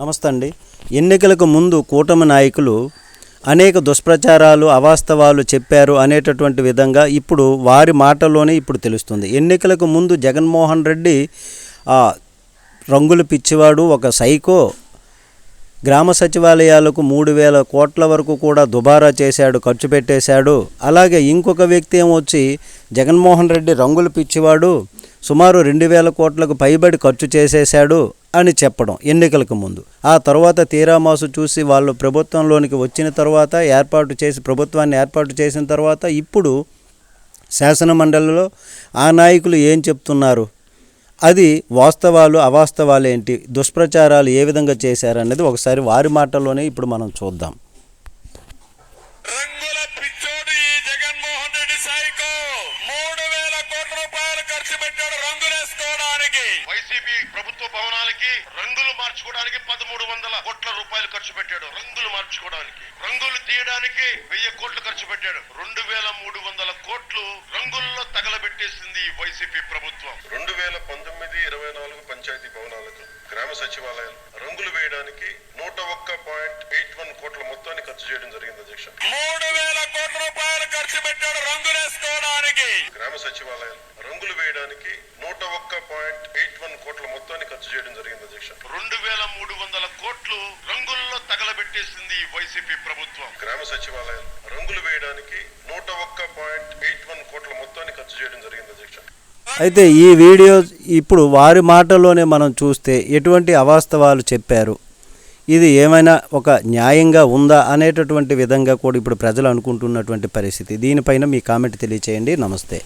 నమస్తే అండి ఎన్నికలకు ముందు కూటమి నాయకులు అనేక దుష్ప్రచారాలు అవాస్తవాలు చెప్పారు అనేటటువంటి విధంగా ఇప్పుడు వారి మాటల్లోనే ఇప్పుడు తెలుస్తుంది. ఎన్నికలకు ముందు జగన్మోహన్ రెడ్డి రంగులు పిచ్చివాడు ఒక సైకో. గ్రామ సచివాలయాలకు మూడు వేల కోట్ల వరకు కూడా దుబారా చేశాడు ఖర్చు పెట్టేశాడు. అలాగే ఇంకొక వ్యక్తి ఏమొచ్చి జగన్మోహన్ రెడ్డి రంగులు పిచ్చివాడు సుమారు రెండు వేల కోట్లకు పైబడి ఖర్చు చేసేశాడు అని చెప్పడం ఎన్నికలకు ముందు. ఆ తర్వాత తీరామాసు చూసి వాళ్ళు ప్రభుత్వంలోనికి వచ్చిన తర్వాత ఏర్పాటు చేసి ప్రభుత్వాన్ని ఏర్పాటు చేసిన తర్వాత ఇప్పుడు శాసనమండలిలో ఆ నాయకులు ఏం చెప్తున్నారు? అది వాస్తవాలు అవాస్తవాలు ఏంటి? దుష్ప్రచారాలు ఏ విధంగా చేశారనేది ఒకసారి వారి మాటల్లోనే ఇప్పుడు మనం చూద్దాం. రంగుల మూడు ఖర్చు పెట్టాడు రంగులేసుకోవడానికి వైసీపీ ప్రభుత్వ భవనాలకి రంగులు మార్చుకోవడానికి పదమూడు వందల కోట్ల రూపాయలు ఖర్చు పెట్టాడు. రంగులు మార్చుకోవడానికి. రంగులు తీయడానికి వెయ్యి కోట్లు ఖర్చు పెట్టాడు. రెండు వేల మూడు వందల కోట్లు రంగుల్లో తగలబెట్టేసింది వైసీపీ ప్రభుత్వం. రెండు వేల పంతొమ్మిది ఇరవై నాలుగు పంచాయతీ భవనాలకు గ్రామ సచివాలయాలు రంగులు వేయడానికి నూట ఒక్క పాయింట్ ఎయిట్ వన్ కోట్ల మొత్తాన్ని ఖర్చు చేయడం జరిగింది అధ్యక్ష. మూడు వేల కోట్ల రూపాయలు ఖర్చు పెట్టాడు రంగులేసుకోవడానికి గ్రామ సచివాలయాలు రంగులు వేయడానికి నూట ఒక్క పాయింట్ ఎయిట్ వన్ కోట్ల మొత్తాన్ని ఖర్చు చేయడం జరిగింది అధ్యక్ష. రెండు వేల మూడు వందల కోట్లు రంగుల్లో తగలబెట్టేసింది ఈ వైసీపీ ప్రభుత్వం. గ్రామ సచివాలయాలు రంగులు వేయడానికి నూట ఒక్క పాయింట్ ఎయిట్ వన్ కోట్ల మొత్తాన్ని ఖర్చు చేయడం జరిగింది అధ్యక్ష. అయితే ఈ వీడియో ఇప్పుడు వారి మాటల్లోనే మనం చూస్తే ఎటువంటి అవాస్తవాలు చెప్పారు? ఇది ఏమైనా ఒక న్యాయంగా ఉందా అనేటటువంటి విధంగా కూడా ఇప్పుడు ప్రజలు అనుకుంటున్నటువంటి పరిస్థితి. దీనిపైన మీ కామెంట్ తెలియచేయండి. నమస్తే.